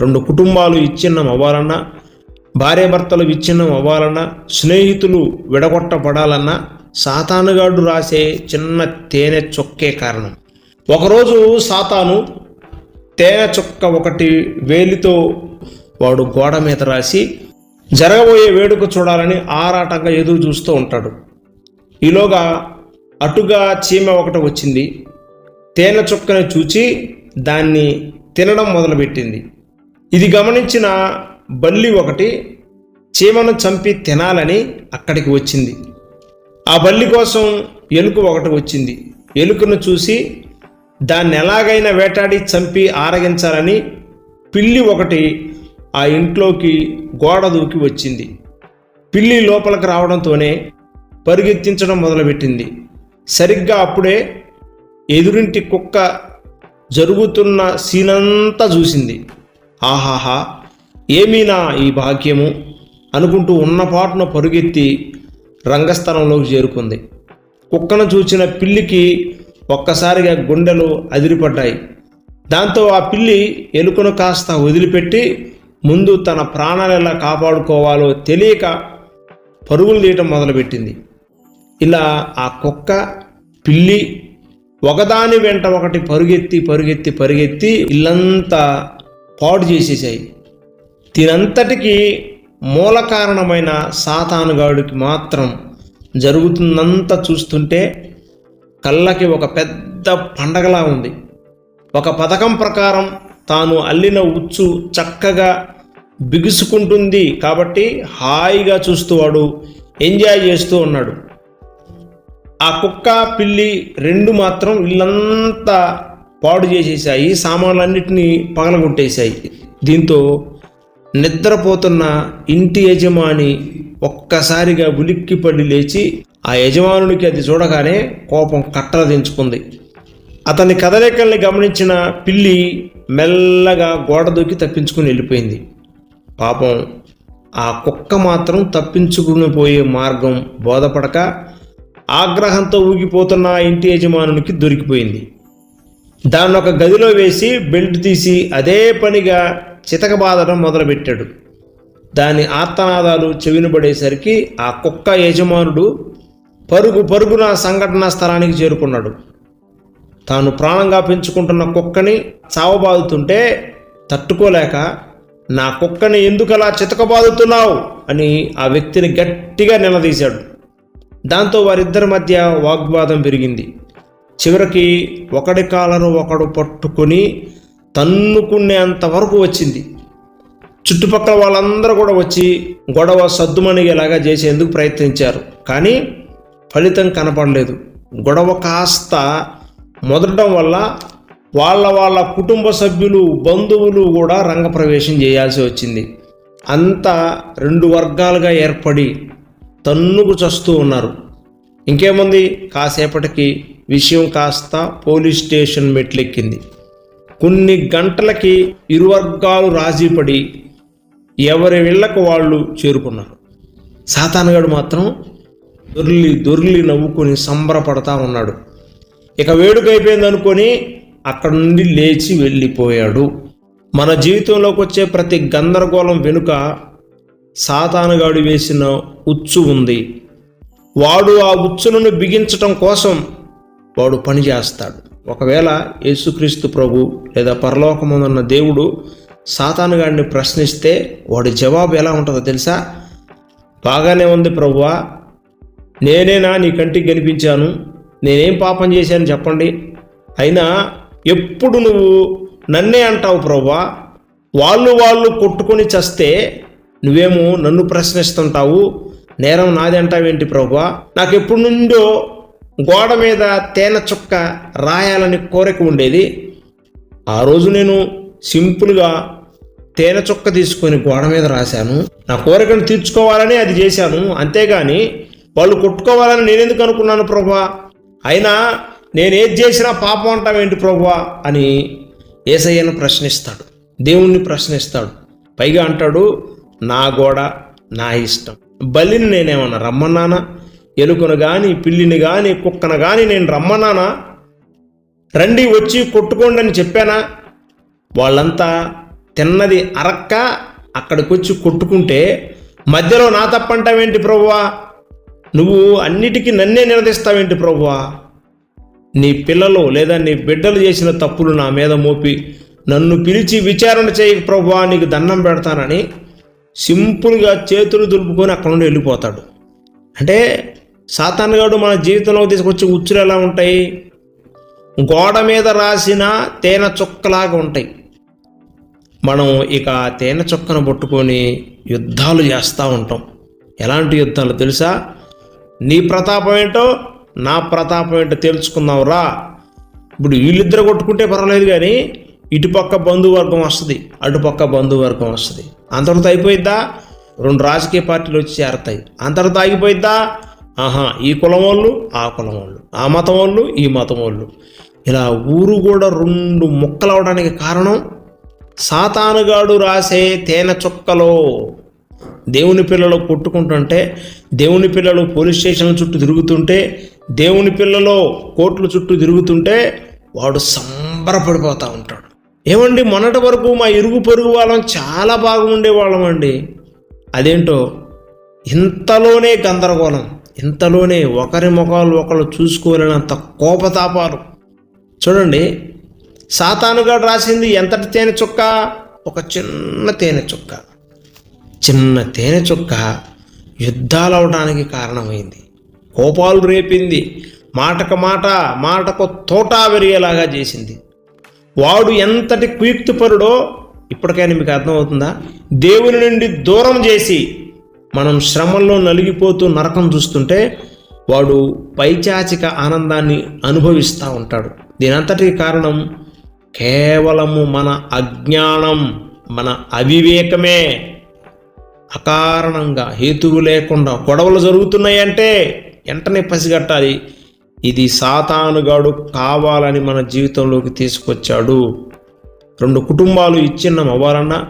రెండు కుటుంబాలు విచ్ఛిన్నం అవ్వాలన్నా భార్యాభర్తలు విచ్ఛిన్నం అవ్వాలన్నా స్నేహితులు విడగొట్టబడాలన్నా సాతానుగాడు రాసే చిన్న తేనె చొక్కే కారణం. ఒకరోజు సాతాను తేనె చుక్క ఒకటి వేలితో వాడు గోడ మీద రాసి జరగబోయే వేడుక చూడాలని ఆరాటంగా ఎదురు చూస్తూ ఉంటాడు. ఈలోగా అటుగా చీమ ఒకటి వచ్చింది. తేనె చుక్కని చూచి దాన్ని తినడం మొదలుపెట్టింది. ఇది గమనించిన బల్లి ఒకటి చీమను చంపి తినాలని అక్కడికి వచ్చింది. ఆ బల్లి కోసం ఎలుక ఒకటి వచ్చింది. ఎలుకను చూసి దాన్ని ఎలాగైనా వేటాడి చంపి ఆరగించాలని పిల్లి ఒకటి ఆ ఇంట్లోకి గోడ దూకి వచ్చింది. పిల్లి లోపలికి రావడంతోనే పరిగెత్తించడం మొదలుపెట్టింది. సరిగ్గా అప్పుడే ఎదురింటి కుక్క జరుగుతున్న సీనంతా చూసింది. ఆహాహా ఏమీనా ఈ భాగ్యము? అనుకుంటూ ఉన్నపాటున పరుగెత్తి రంగస్థలంలోకి చేరుకుంది. కుక్కను చూచిన పిల్లికి ఒక్కసారిగా గుండెలు అదిరిపడ్డాయి. దాంతో ఆ పిల్లి ఎలుకను కాస్త వదిలిపెట్టి ముందు తన ప్రాణాలు ఎలా కాపాడుకోవాలో తెలియక పరుగులు తీయటం మొదలుపెట్టింది. ఇలా ఆ కుక్క పిల్లి ఒకదాని వెంట ఒకటి పరుగెత్తి పరుగెత్తి పరుగెత్తి ఇల్లంతా పాడు చేసేసాయి. దీనంతటికీ మూల కారణమైన సాతానుగాడికి మాత్రం జరుగుతుందంతా చూస్తుంటే కళ్ళకి ఒక పెద్ద పండగలా ఉంది. ఒక పథకం ప్రకారం తాను అల్లిన ఉచ్చు చక్కగా బిగుసుకుంటుంది కాబట్టి హాయిగా చూస్తూ వాడు ఎంజాయ్ చేస్తూ ఉన్నాడు. ఆ కుక్క పిల్లి రెండు మాత్రం ఇల్లంతా పాడు చేసేసాయి సామాన్లన్నింటినీ పగలగొట్టేశాయి. దీంతో నిద్రపోతున్న ఇంటి యజమాని ఒక్కసారిగా ఉలిక్కిపడి లేచి ఆ యజమానుడికి అది చూడగానే కోపం కట్టలు దించుకుంది. అతని కదలికల్ని గమనించిన పిల్లి మెల్లగా గోడ దూకి తప్పించుకుని వెళ్ళిపోయింది. పాపం ఆ కుక్క మాత్రం తప్పించుకుని పోయే మార్గం బోధపడక ఆగ్రహంతో ఊగిపోతున్న ఆ ఇంటి యజమానునికి దొరికిపోయింది. దాన్ని ఒక గదిలో వేసి బెల్ట్ తీసి అదే పనిగా చితకబాదడం మొదలుపెట్టాడు. దాని ఆర్తనాదాలు చెవినబడేసరికి ఆ కుక్క యజమానుడు పరుగు పరుగున సంఘటనా స్థలానికి చేరుకున్నాడు. తాను ప్రాణంగా పెంచుకుంటున్న కుక్కని చావబాదుతుంటే తట్టుకోలేక నా కుక్కని ఎందుకలా చితకబాదుతున్నావు? అని ఆ వ్యక్తిని గట్టిగా నిలదీశాడు. దాంతో వారిద్దరి మధ్య వాగ్వాదం పెరిగింది చివరికి ఒకడి కాలను ఒకడు పట్టుకొని తన్నుకునేంత వరకు వచ్చింది. చుట్టుపక్కల వాళ్ళందరూ కూడా వచ్చి గొడవ సద్దుమణిగేలాగా చేసేందుకు ప్రయత్నించారు. కానీ ఫలితం కనపడలేదు. గొడవ కాస్త మొదలడం వల్ల వాళ్ళ వాళ్ళ కుటుంబ సభ్యులు బంధువులు కూడా రంగప్రవేశం చేయాల్సి వచ్చింది. అంతా రెండు వర్గాలుగా ఏర్పడి తన్నుకు చస్తూ ఉన్నారు. ఇంకేముంది? కాసేపటికి విషయం కాస్త పోలీస్ స్టేషన్ మెట్లెక్కింది. కొన్ని గంటలకి ఇరువర్గాలు రాజీపడి ఎవరి వెళ్ళకు వాళ్ళు చేరుకున్నారు. సాతానగాడు మాత్రం దొర్లి దొర్లి నవ్వుకొని సంబరపడతా ఉన్నాడు. ఇక వేడుక అయిపోయింది అనుకొని అక్కడి నుండి లేచి వెళ్ళిపోయాడు. మన జీవితంలోకి వచ్చే ప్రతి గందరగోళం వెనుక సాతానుగాడు వేసిన ఉచ్చు ఉంది. వాడు ఆ ఉచ్చును బిగించటం కోసం వాడు పని చేస్తాడు. ఒకవేళ యేసుక్రీస్తు ప్రభు లేదా పరలోకమునున్న దేవుడు సాతానుగాడిని ప్రశ్నిస్తే వాడి జవాబు ఎలా ఉంటుందో తెలుసా? బాగానే ఉంది ప్రభువా. నేనేనా నీ కంటికి కనిపించాను నేనేం పాపం చేశాను చెప్పండి. అయినా ఎప్పుడు నువ్వు నన్నే అంటావు ప్రభువా? వాళ్ళు వాళ్ళు కొట్టుకొని చస్తే నువ్వేమో నన్ను ప్రశ్నిస్తుంటావు. నేరం నాది అంటావేంటి ప్రభువా? నాకు ఎప్పుడు నుండో గోడ మీద తేనె చుక్క రాయాలని కోరిక ఉండేది. ఆ రోజు నేను సింపుల్గా తేనె చుక్క తీసుకొని గోడ మీద రాశాను. నా కోరికను తీర్చుకోవాలని అది చేశాను. అంతేగాని వాళ్ళు కొట్టుకోవాలని నేనెందుకు అనుకున్నాను ప్రభా? అయినా నేనేది చేసినా పాపం అంటావేంటి ప్రభా? అని ఏసయ్యను ప్రశ్నిస్తాడు. దేవుణ్ణి ప్రశ్నిస్తాడు. పైగా అంటాడు నా గోడ నా ఇష్టం. బలిని నేనేమన్నా రమ్మన్నానా? ఎలుకను కానీ పిల్లిని కానీ కుక్కను కానీ నేను రమ్మన్నానా? రండి వచ్చి కొట్టుకోండి అని చెప్పానా? వాళ్ళంతా తిన్నది అరక్క అక్కడికి వచ్చి కొట్టుకుంటే మధ్యలో నా తప్పంటావేంటి ప్రభువా నువ్వు అన్నిటికీ నన్నే నిలదీస్తావేంటి ప్రభువా నీ పిల్లలు లేదా నీ బిడ్డలు చేసిన తప్పులు నా మీద మోపి నన్ను పిలిచి విచారణ చేయక ప్రభువా నీకు దండం పెడతానని సింపుల్గా చేతులు దులుపుకొని అక్కడ నుండి వెళ్ళిపోతాడు. అంటే సాతానుగాడు మన జీవితంలో తీసుకొచ్చే ఉచ్చులు ఎలా ఉంటాయి? గోడ మీద రాసిన తేనె చుక్కలాగా ఉంటాయి. మనం ఇక తేనె చుక్కను పట్టుకొని యుద్ధాలు చేస్తూ ఉంటాం. ఎలాంటి యుద్ధాలు తెలుసా? నీ ప్రతాపం ఏంటో నా ప్రతాపం ఏంటో తెలుసుకుందాం రా. ఇప్పుడు వీళ్ళిద్దరు కొట్టుకుంటే పర్వాలేదు కానీ ఇటుపక్క బంధువర్గం వస్తుంది అటుపక్క బంధువర్గం వస్తుంది. అంతటితో అయిపోయిద్దా? రెండు రాజకీయ పార్టీలు వచ్చి చేరతాయి. అంతటితో ఆగిపోయిద్దా? ఆహా ఈ కులం వాళ్ళు ఆ కులం వాళ్ళు ఆ మతం వాళ్ళు ఈ మతం వాళ్ళు ఇలా ఊరు కూడా రెండు ముక్కలు అవడానికి కారణం సాతానుగాడు రాసే తేనె చుక్కలో దేవుని పిల్లలు కొట్టుకుంటుంటే దేవుని పిల్లలు పోలీస్ స్టేషన్ల చుట్టూ తిరుగుతుంటే దేవుని పిల్లలు కోర్టుల చుట్టూ తిరుగుతుంటే వాడు సంబరపడిపోతూ ఉంటాడు. ఏమండి మొన్నటి వరకు మా ఇరుగు పొరుగు వాళ్ళం చాలా బాగుండే వాళ్ళం అండి అదేంటో? ఇంతలోనే గందరగోళం. ఇంతలోనే ఒకరి ముఖాలు ఒకరు చూసుకోలేనంత కోపతాపాలు. చూడండి సాతానుగాడు రాసింది ఎంతటి తేనె చుక్క? ఒక చిన్న తేనె చుక్క. చిన్న తేనె చుక్క యుద్ధాలు అవడానికి కారణమైంది. కోపాలు రేపింది. మాటకు మాట మాటకు తోటా వెరిగేలాగా చేసింది. వాడు ఎంతటి కుయుక్తిపరుడో ఇప్పటికైనా మీకు అర్థమవుతుందా? దేవుని నుండి దూరం చేసి మనం శ్రమల్లో నలిగిపోతూ నరకం చూస్తుంటే వాడు పైచాచిక ఆనందాన్ని అనుభవిస్తూ ఉంటాడు. దీనంతటికి కారణం కేవలము మన అజ్ఞానం మన అవివేకమే. అకారణంగా హేతువు లేకుండా గొడవలు జరుగుతున్నాయంటే వెంటనే పసిగట్టాలి. ఇది సాతానుగాడు కావాలని మన జీవితంలోకి తీసుకొచ్చాడు. రెండు కుటుంబాలు ఇచ్చిన్నం అవ్వాలన్నా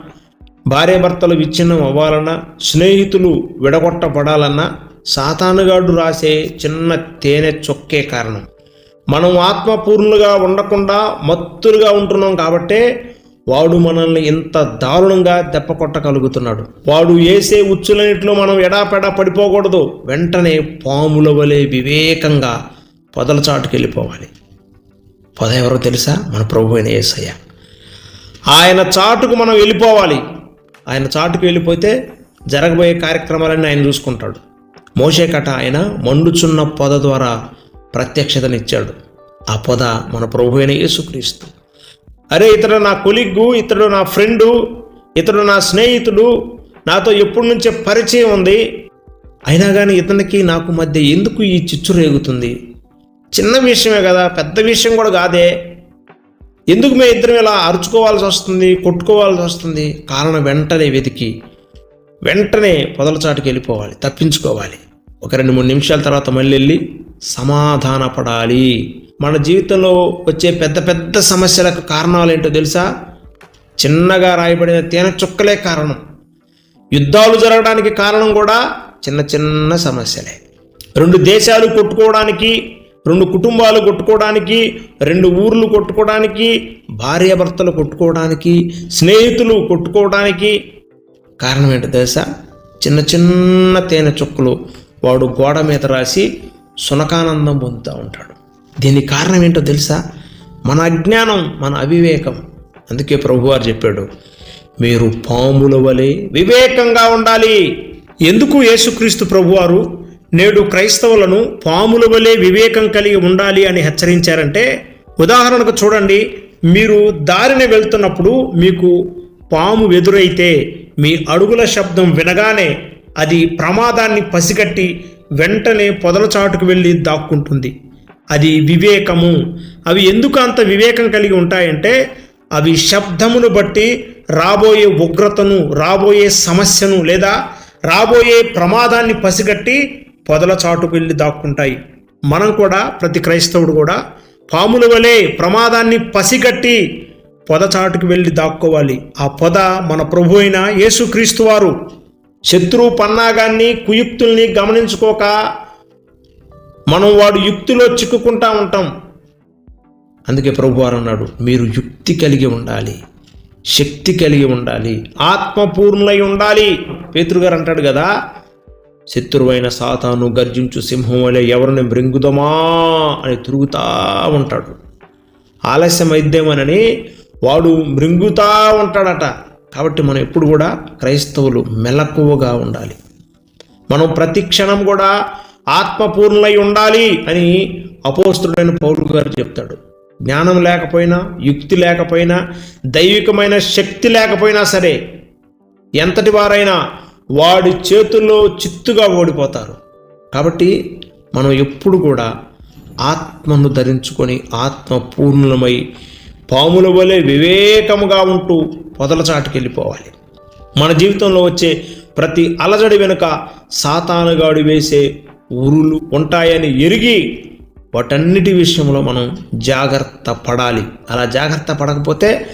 భార్యాభర్తలు విచ్ఛిన్నం అవ్వాలన్నా స్నేహితులు విడగొట్టబడాలన్నా సాతానుగాడు రాసే చిన్న తేనె చొక్కే కారణం. మనం ఆత్మపూర్ణులుగా ఉండకుండా మత్తులుగా ఉంటున్నాం కాబట్టే వాడు మనల్ని ఇంత దారుణంగా దెబ్బ కొట్టగలుగుతున్నాడు వాడు వేసే ఉచ్చులన్నింటిలో మనం ఎడాపెడా పడిపోకూడదు. వెంటనే పాముల వలె వివేకంగా పొదల చాటుకు వెళ్ళిపోవాలి పొద ఎవరో తెలుసా? మన ప్రభు అయిన ఏసయ్య. ఆయన చాటుకు మనం వెళ్ళిపోవాలి. ఆయన చాటుకు వెళ్ళిపోతే జరగబోయే కార్యక్రమాలన్నీ ఆయన చూసుకుంటాడు. మోషే కట ఆయన మండుచున్న పొద ద్వారా ప్రత్యక్షతనిచ్చాడు ఆ పొద మన ప్రభు అయిన యేసుక్రీస్తు. అరే ఇతడు నా కొలిగ్గు ఇతడు నా ఫ్రెండు ఇతడు నా స్నేహితుడు నాతో ఎప్పటి నుంచే పరిచయం ఉంది. అయినా కానీ ఇతనికి నాకు మధ్య ఎందుకు ఈ చిచ్చు రేగుతుంది? చిన్న విషయమే కదా పెద్ద విషయం కూడా కాదే. ఎందుకు మేము ఇద్దరం ఇలా అరుచుకోవాల్సి వస్తుంది కొట్టుకోవాల్సి వస్తుంది? కారణం వెంటనే వెతికి వెంటనే పొదలచాటుకి వెళ్ళిపోవాలి తప్పించుకోవాలి. ఒక రెండు మూడు నిమిషాల తర్వాత మళ్ళీ వెళ్ళి సమాధానపడాలి మన జీవితంలో వచ్చే పెద్ద పెద్ద సమస్యలకు కారణాలు ఏంటో తెలుసా? చిన్నగా రాయబడిన తేనె చుక్కలే కారణం. యుద్ధాలు జరగడానికి కారణం కూడా చిన్న చిన్న సమస్యలే. రెండు దేశాలు కొట్టుకోవడానికి రెండు కుటుంబాలు కొట్టుకోవడానికి రెండు ఊర్లు కొట్టుకోవడానికి భార్యాభర్తలు కొట్టుకోవడానికి స్నేహితులు కొట్టుకోవడానికి కారణం ఏంటో తెలుసా? చిన్న చిన్న తేనె చుక్కలు వాడు గోడ మీద రాసి సునకానందం పొందుతూ ఉంటాడు. దీనికి కారణం ఏంటో తెలుసా? మన అజ్ఞానం మన అవివేకం. అందుకే ప్రభువారు చెప్పాడు మీరు పాముల వలె వివేకంగా ఉండాలి. ఎందుకు యేసుక్రీస్తు ప్రభువారు నేడు క్రైస్తవులను పాముల వలె వివేకం కలిగి ఉండాలి అని హెచ్చరించారంటే ఉదాహరణకు చూడండి మీరు దారిన వెళ్తున్నప్పుడు మీకు పాము ఎదురైతే మీ అడుగుల శబ్దం వినగానే అది ప్రమాదాన్ని పసిగట్టి వెంటనే పొదల చాటుకు వెళ్ళి దాక్కుంటుంది. అది వివేకము. అవి ఎందుకు అంత వివేకం కలిగి ఉంటాయంటే అవి శబ్దమును బట్టి రాబోయే ఉగ్రతను రాబోయే సమస్యను లేదా రాబోయే ప్రమాదాన్ని పసిగట్టి పొదల చాటుకు వెళ్ళి దాక్కుంటాయి. మనం కూడా ప్రతి క్రైస్తవుడు కూడా పాముల వలె ప్రమాదాన్ని పసిగట్టి పొద చాటుకు వెళ్ళి దాక్కోవాలి. ఆ పొద మన ప్రభు అయిన యేసుక్రీస్తు వారు శత్రువు పన్నాగాన్ని కుయుక్తుల్ని గమనించుకోక మనం వాడు యుక్తిలో చిక్కుకుంటా ఉంటాం. అందుకే ప్రభువారు అన్నాడు మీరు యుక్తి కలిగి ఉండాలి శక్తి కలిగి ఉండాలి ఆత్మపూర్ణులై ఉండాలి. పేతురుగారు అంటాడు కదా శత్రువైన సాతాను గర్జించు సింహం వలె ఎవరిని మృంగుదమా అని తిరుగుతా ఉంటాడు. ఆలస్యం అయిద్దేమోనని వాడు మృంగుతా ఉంటాడట. కాబట్టి మనం ఎప్పుడు కూడా క్రైస్తవులు మెలకువగా ఉండాలి. మనం ప్రతి క్షణం కూడా ఆత్మపూర్ణులై ఉండాలి అని అపోస్తుడైన పౌరులు గారు చెప్తాడు. జ్ఞానం లేకపోయినా యుక్తి లేకపోయినా దైవికమైన శక్తి లేకపోయినా సరే ఎంతటి వారైనా వాడి చేతుల్లో చిత్తుగా ఓడిపోతారు. కాబట్టి మనం ఎప్పుడు కూడా ఆత్మను ధరించుకొని ఆత్మ పూర్ణులమై పాముల వలె వివేకముగా ఉంటూ పొదల చాటుకి వెళ్ళిపోవాలి. మన జీవితంలో వచ్చే ప్రతి అలజడి వెనుక సాతానుగాడు వేసే ఉరులు ఉంటాయని ఎరిగి వాటన్నిటి విషయంలో మనం జాగ్రత్త పడాలి. అలా జాగ్రత్త పడకపోతే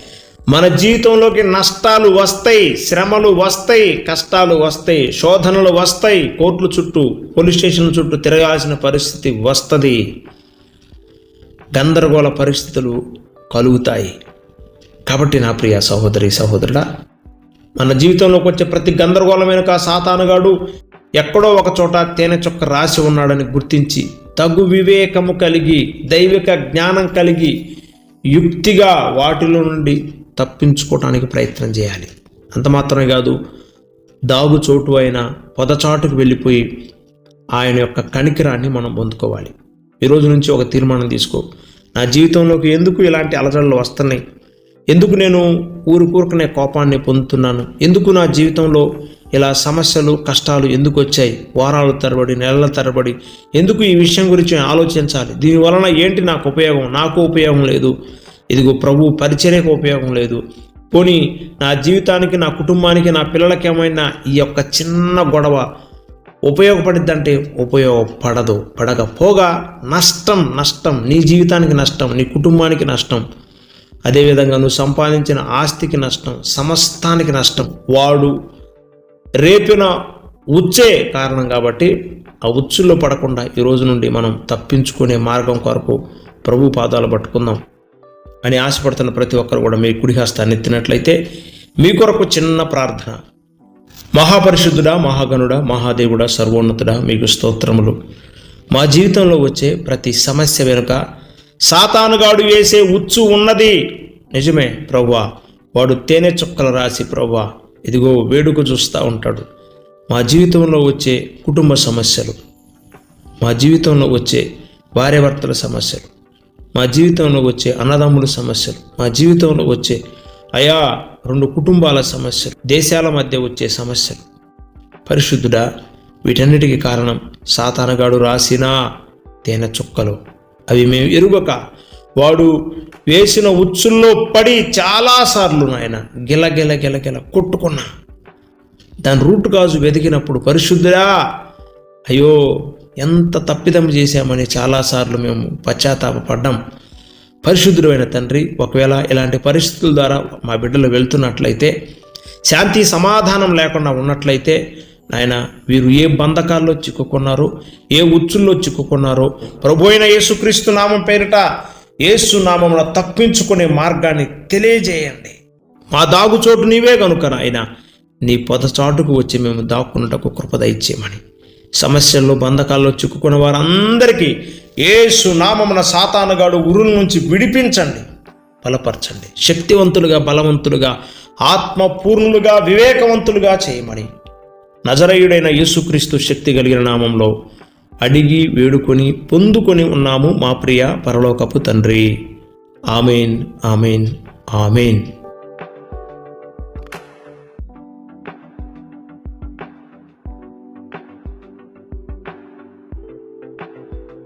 మన జీవితంలోకి నష్టాలు వస్తాయి శ్రమలు వస్తాయి కష్టాలు వస్తాయి శోధనలు వస్తాయి కోర్టుల చుట్టూ పోలీస్ స్టేషన్ల చుట్టూ తిరగాల్సిన పరిస్థితి వస్తుంది. గందరగోళ పరిస్థితులు కలుగుతాయి. కాబట్టి నా ప్రియ సహోదరి సహోదరుడా మన జీవితంలోకి వచ్చే ప్రతి గందరగోళం వెనుక సాతానుగాడు ఎక్కడో ఒక చోట తేనె చుక్క రాసి ఉన్నాడని గుర్తించి తగు వివేకము కలిగి దైవిక జ్ఞానం కలిగి యుక్తిగా వాటిలో నుండి తప్పించుకోవటానికి ప్రయత్నం చేయాలి. అంత మాత్రమే కాదు దాగు చోటు అయిన పొదచాటుకు వెళ్ళిపోయి ఆయన యొక్క కణికిరాన్ని మనం పొందుకోవాలి. ఈ రోజు నుంచి ఒక తీర్మానం తీసుకో. నా జీవితంలోకి ఎందుకు ఇలాంటి అలజడులు వస్తున్నాయి? ఎందుకు నేను ఊరుకూరుకునే కోపాన్ని పొందుతున్నాను? ఎందుకు నా జీవితంలో ఇలా సమస్యలు కష్టాలు ఎందుకు వచ్చాయి? వారాలు తరబడి నెలల తరబడి ఎందుకు ఈ విషయం గురించి ఆలోచించాలి? దీనివలన ఏంటి నాకు ఉపయోగం? నాకు ఉపయోగం లేదు. ఇదిగో ప్రభు పరిచర్యకు ఉపయోగం లేదు. పోనీ నా జీవితానికి నా కుటుంబానికి నా పిల్లలకి ఏమైనా ఈ యొక్క చిన్న గొడవ ఉపయోగపడిద్దంటే ఉపయోగపడదు పడకపోగా నష్టం నష్టం నీ జీవితానికి నష్టం నీ కుటుంబానికి నష్టం. అదేవిధంగా నువ్వు సంపాదించిన ఆస్తికి నష్టం సమస్తానికి నష్టం. వాడు రేపిన ఉచ్చే కారణం కాబట్టి ఆ ఉచ్చుల్లో పడకుండా ఈరోజు నుండి మనం తప్పించుకునే మార్గం కొరకు ప్రభు పాదాలు పట్టుకుందాం. అని ఆశపడుతున్న ప్రతి ఒక్కరు కూడా మీ కుడి హస్తాన్ని ఎత్తినట్లయితే మీ కొరకు చిన్న ప్రార్థన. మహాపరిశుద్ధుడా మహాగణుడా మహాదేవుడా సర్వోన్నతుడా మీకు స్తోత్రములు. మా జీవితంలో వచ్చే ప్రతి సమస్య వెనుక సాతానుగాడు వేసే ఉచ్చు ఉన్నది. నిజమే ప్రవ్వా వాడు తేనె చుక్కలు రాసి ప్రవ్వా ఇదిగో వేడుక చూస్తూ ఉంటాడు. మా జీవితంలో వచ్చే కుటుంబ సమస్యలు మా జీవితంలో వచ్చే భార్యభర్తల సమస్యలు మా జీవితంలో వచ్చే అన్నదమ్ముల సమస్యలు మా జీవితంలో వచ్చే అయా రెండు కుటుంబాల సమస్యలు దేశాల మధ్య వచ్చే సమస్యలు. పరిశుద్ధుడా వీటన్నిటికీ కారణం సాతానగాడు రాసిన తేనె చుక్కలు. అవి మేము ఎరుగక వాడు వేసిన ఉచ్చుల్లో పడి చాలాసార్లు నాయన గిల గిల గిల కొట్టుకున్నా. దాని రూట్ కాజు వెతికినప్పుడు పరిశుద్ధుడా అయ్యో ఎంత తప్పిదం చేశామని చాలాసార్లు మేము పశ్చాత్తాపడ్డాం పరిశుద్ధుడైన తండ్రి ఒకవేళ ఇలాంటి పరిస్థితుల ద్వారా మా బిడ్డలు వెళ్తున్నట్లయితే శాంతి సమాధానం లేకుండా ఉన్నట్లయితే నాయన వీరు ఏ బంధకాల్లో చిక్కుకున్నారో ఏ ఉచ్చుల్లో చిక్కుకున్నారో ప్రభు అయిన యేసుక్రీస్తు నామం పేరిట యేసు నామంలో తప్పించుకునే మార్గాన్ని తెలియజేయండి. మా దాగుచోటు నీవే కనుక నాయన. నీ పొద చాటుకు వచ్చి మేము దాక్కున్నటకు కృపద ఇచ్చేయమని సమస్యల్లో బంధకాల్లో చిక్కుకున్న వారందరికీ ఏసు నామమున సాతానుగాడు ఉరుల నుంచి విడిపించండి బలపరచండి. శక్తివంతులుగా బలవంతులుగా ఆత్మపూర్ణులుగా వివేకవంతులుగా చేయమని నజరయుడైన యేసుక్రీస్తు శక్తి కలిగిన నామంలో అడిగి వేడుకొని పొందుకొని ఉన్నాము మా ప్రియ పరలోకపు తండ్రి. Amen amen amen.